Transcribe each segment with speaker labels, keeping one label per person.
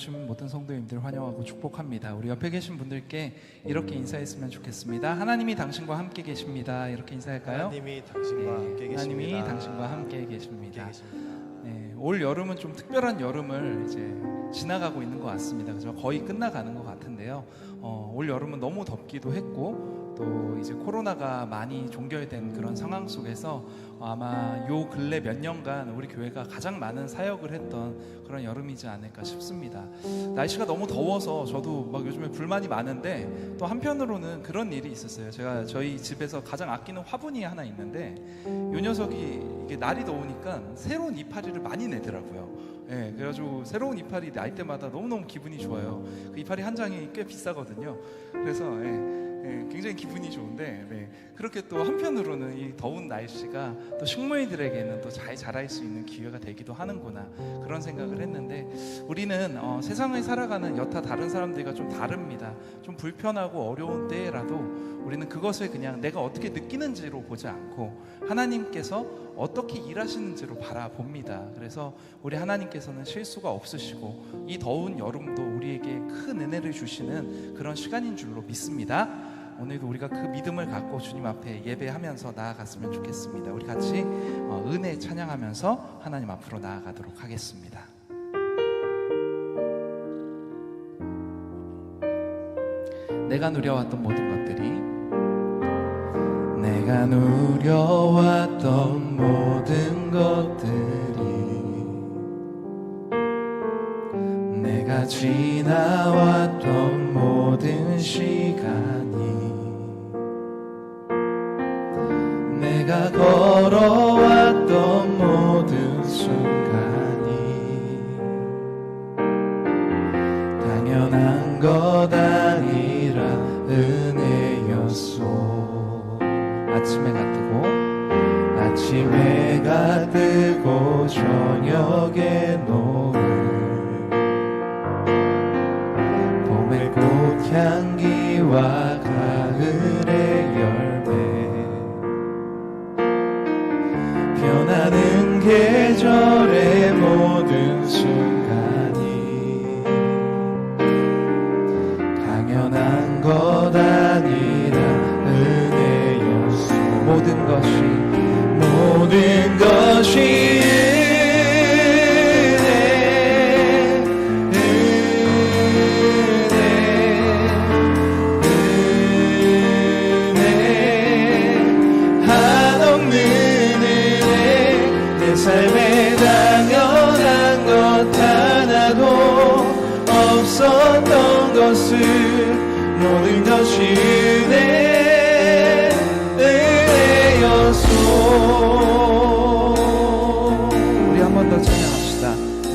Speaker 1: 오신 모든 성도님들 환영하고 축복합니다. 우리 옆에 계신 분들께 이렇게 인사했으면 좋겠습니다. 하나님이 당신과 함께 계십니다. 이렇게 인사할까요?
Speaker 2: 하나님이 당신과 함께
Speaker 1: 네,
Speaker 2: 계십니다.
Speaker 1: 하나님이 당신과 함께
Speaker 2: 함께
Speaker 1: 계십니다.
Speaker 2: 계십니다.
Speaker 1: 네, 올 여름은 좀 특별한 여름을 이제 지나가고 있는 것 같습니다. 그죠? 거의 끝나가는 것 같은데요. 어, 올 여름은 너무 덥기도 했고 또 이제 코로나가 많이 종결된 그런 상황 속에서 아마 요 근래 몇 년간 우리 교회가 가장 많은 사역을 했던 그런 여름이지 않을까 싶습니다. 날씨가 너무 더워서 저도 막 요즘에 불만이 많은데 또 한편으로는 그런 일이 있었어요. 제가 저희 집에서 가장 아끼는 화분이 하나 있는데 요 녀석이 이게 날이 더우니까 새로운 이파리를 많이 내더라고요. 예, 그래가지고 새로운 이파리 날 때마다 너무너무 기분이 좋아요. 그 이파리 한 장이 꽤 비싸거든요. 그래서 예, 예, 굉장히 기분이 좋은데 네, 그렇게 또 한편으로는 이 더운 날씨가 또 식물들에게는 또 잘 자랄 수 있는 기회가 되기도 하는구나 그런 생각을 했는데 우리는 어, 세상을 살아가는 여타 다른 사람들과 좀 다릅니다. 좀 불편하고 어려운 때라도 우리는 그것을 그냥 내가 어떻게 느끼는지로 보지 않고 하나님께서 어떻게 일하시는지로 바라봅니다. 그래서 우리 하나님께서는 실수가 없으시고 이 더운 여름도 우리에게 큰 은혜를 주시는 그런 시간인 줄로 믿습니다. 오늘도 우리가 그 믿음을 갖고 주님 앞에 예배하면서 나아갔으면 좋겠습니다. 우리 같이 어, 은혜 찬양하면서 하나님 앞으로 나아가도록 하겠습니다. 내가 누려왔던 모든 것들이 내가 누려왔던 모든 것들이 내가 지나왔던 모든 시간 내가 걸어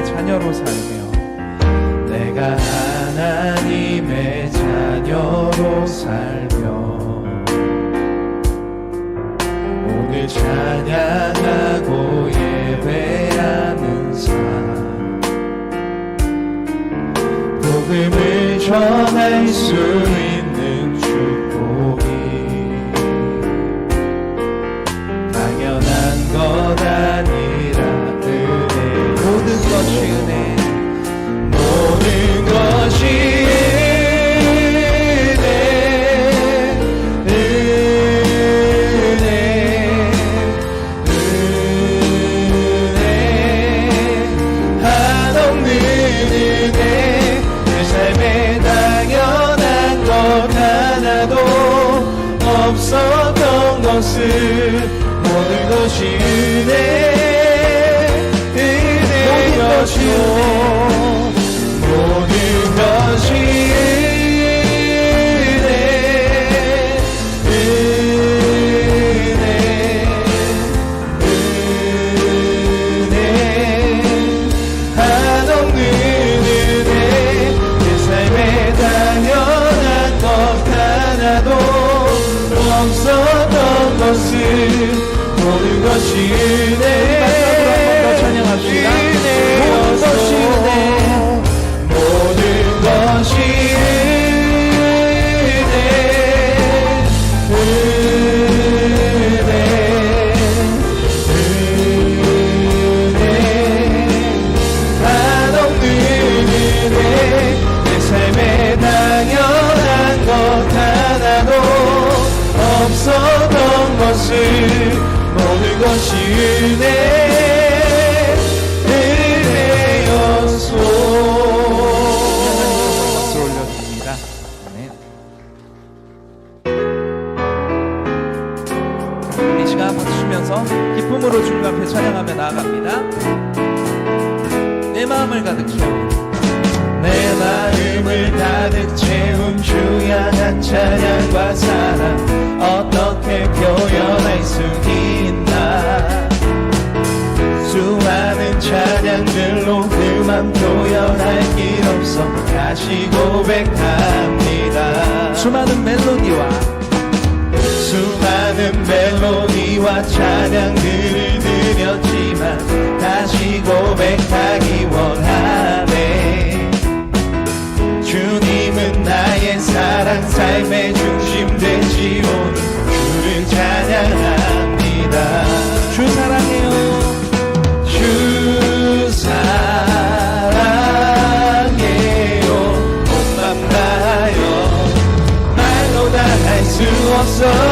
Speaker 1: 하나님의 자녀로 살며 내가 하나님의 자녀로 살며 오늘 찬양하고 예배하는 삶 복음을 전할 수 있는 모든 것이 은혜
Speaker 2: 마지막으로 한번 더 찬양합시다. 모든 것이 은혜.
Speaker 1: 모든 것이 은혜 은혜 은혜 한없는 은혜 내 삶에 당연한 것 하나도 없었던 것을 모든 것이 은혜 은혜였소
Speaker 2: 박수 올려드립니다. 네. 이 시간 박수 치면서 기쁨으로 주님 앞에 찬양하며 나아갑니다. 내 마음을 가득 채워
Speaker 1: 내 마음을 가득 채운 주야한 찬양과 사랑 어떻게 표현할 수 있나? 수많은 찬양들로 그만 표현할 길 없어 다시 고백합니다.
Speaker 2: 수많은 멜로디와
Speaker 1: 수많은 멜로디와 찬양들을 드렸지만 다시 고백하기 원하네 사랑 삶의 중심 되시오니 주를 찬양합니다.
Speaker 2: 주 사랑해요.
Speaker 1: 주 사랑해요. 온맘 다하여 말로 다 할 수 없어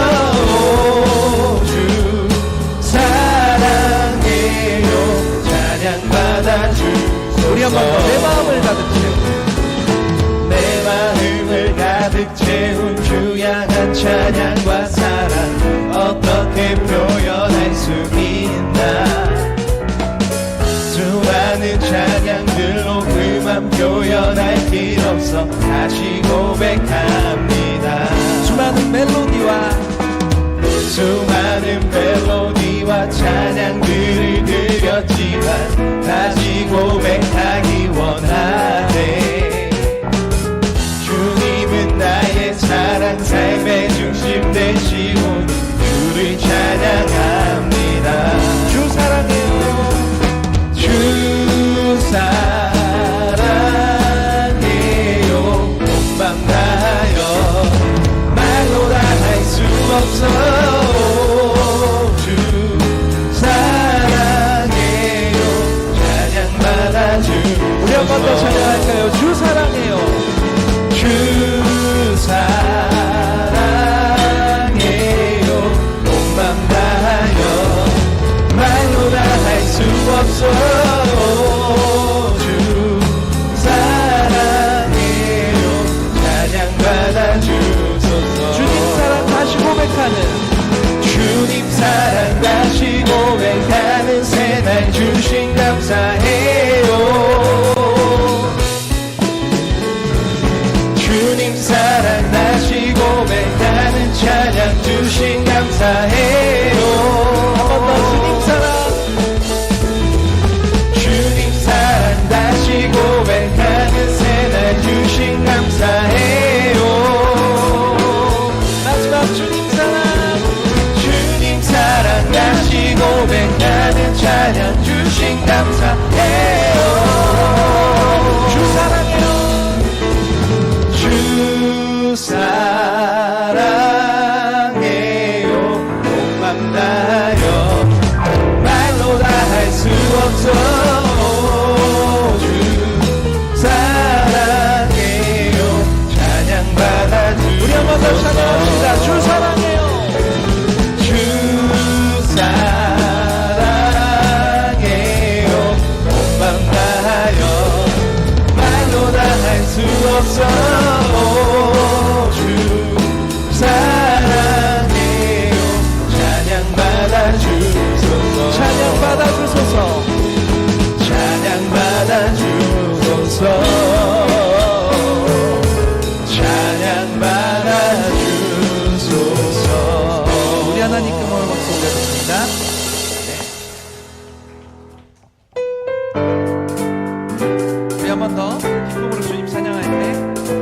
Speaker 2: 번 더 기쁨으로 주님 찬양할 때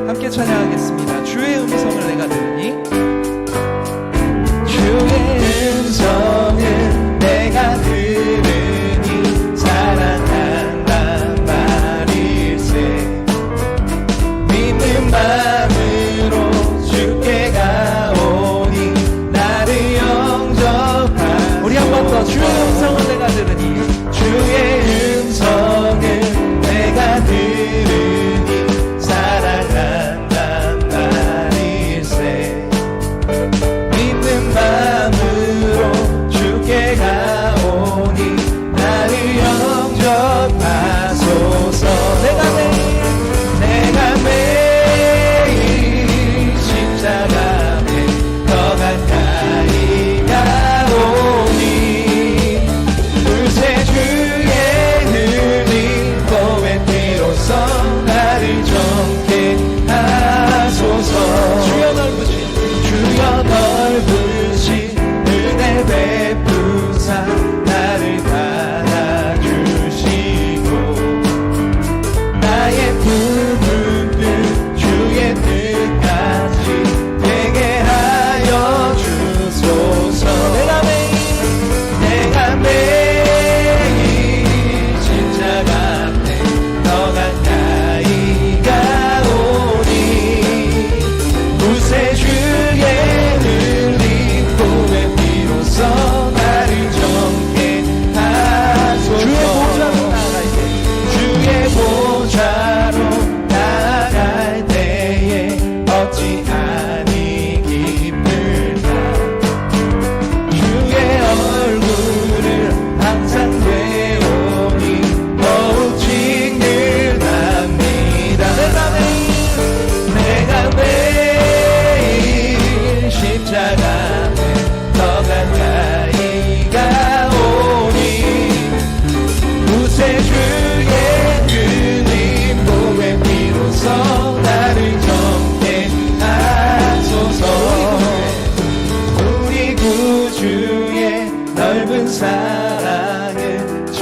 Speaker 2: 함께 찬양하겠습니다. 주의 음성을 내가 들으니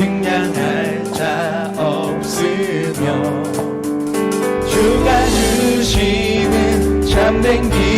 Speaker 1: 측량할 자 없으며 주가 주시는 참된 길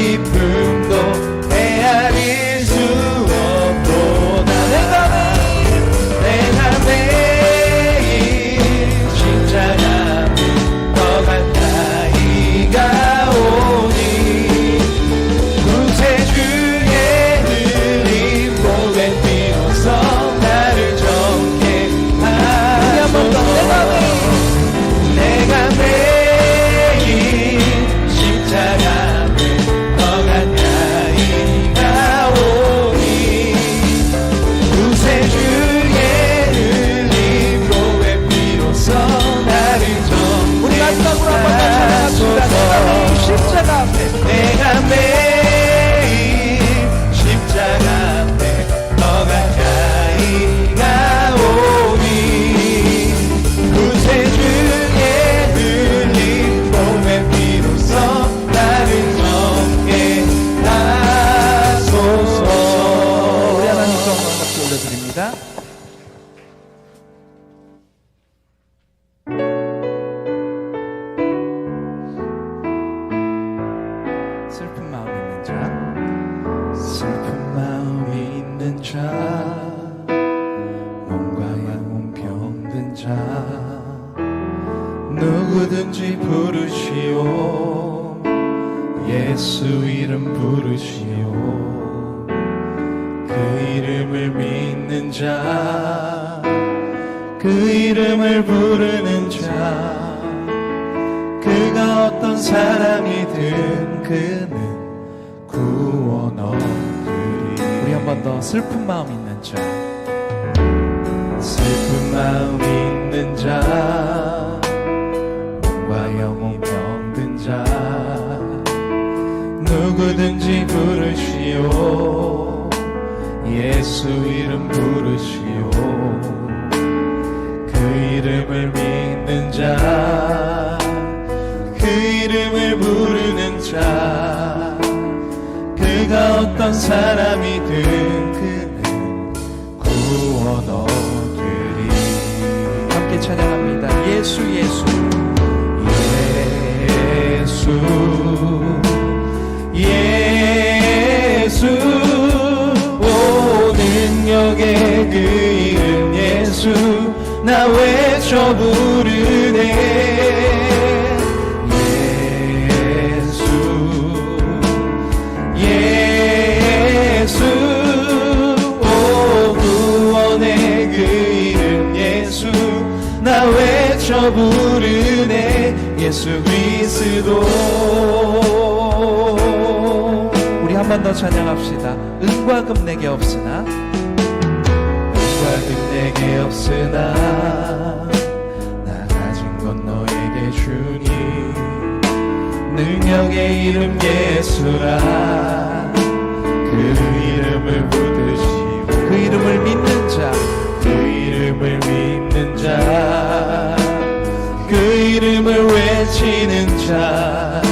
Speaker 1: 그는 구원 얻으리
Speaker 2: 우리 한 번 더 슬픈 마음 있는 자.
Speaker 1: 슬픈 마음 있는 자. 몸과 영혼 병든 자. 누구든지 부르시오. 예수 이름 부르시오. 그 이름을 믿는 자. 그 이름을 부르는 자. 그가 어떤 사람이든 그는 구원 얻으리
Speaker 2: 함께 찬양합니다. 예수 예수.
Speaker 1: 예수. 예수. 오 능력의 그 이름 예수. 나 외쳐부 부르네 예수 그리스도.
Speaker 2: 우리 한 번 더 찬양합시다. 은과 금 내게 없으나.
Speaker 1: 은과 금 내게 없으나. 나 가진 건 너에게 주니. 능력의 이름 예수라. 그 이름을 부르시고
Speaker 2: 그 이름을 믿는
Speaker 1: 자그 이름을 믿는 자. 이름을 외치는 자,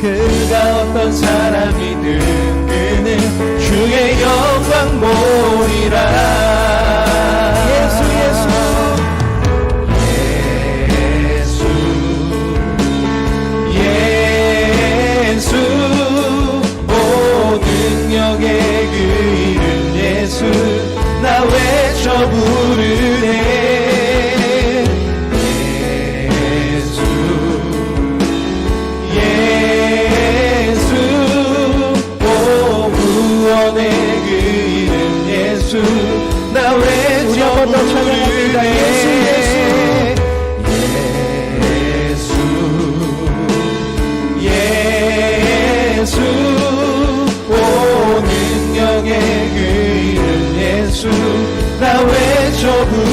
Speaker 1: 그가 어떤 사람이든 그는 주의 영광 보리라.
Speaker 2: 예수,
Speaker 1: 오 능력의 그 이름 예수, 나 외쳐 부르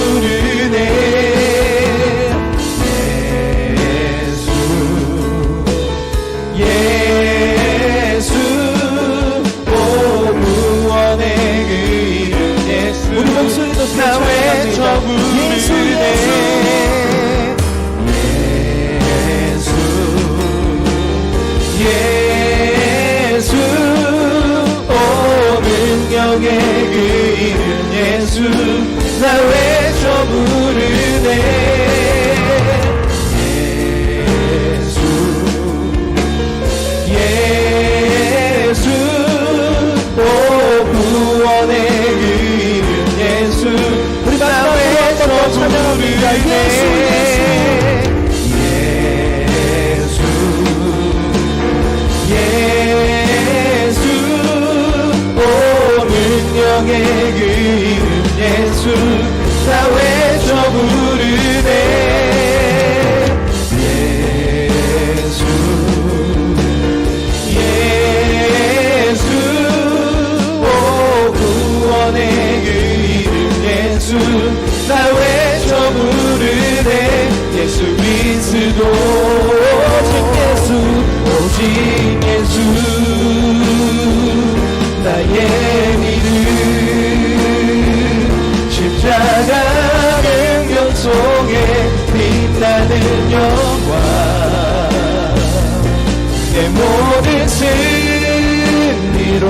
Speaker 1: 예수, 나 외쳐 부르네.
Speaker 2: 예수,
Speaker 1: 예수, 오 구원의 그 이름 예수,
Speaker 2: 우리
Speaker 1: 나
Speaker 2: 마지막으로
Speaker 1: 외쳐
Speaker 2: 한번더 찬양합니다. 예수,
Speaker 1: 예수, 예수, 오 능력의 그 이름 예수, 나 외쳐 부르네. 예수, 예수, 오 구원의 그 이름 예수, 나 외쳐 부르네. 예수 그리스도 오직 예수, 오직 빛나는 영광 내 모든 승리로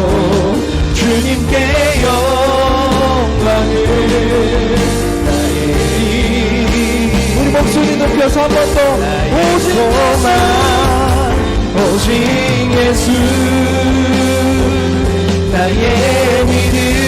Speaker 1: 주님께 영광을 나의 힘
Speaker 2: 우리 목소리 높여서 한 번 더. 오직
Speaker 1: 오직 예수 나의 믿음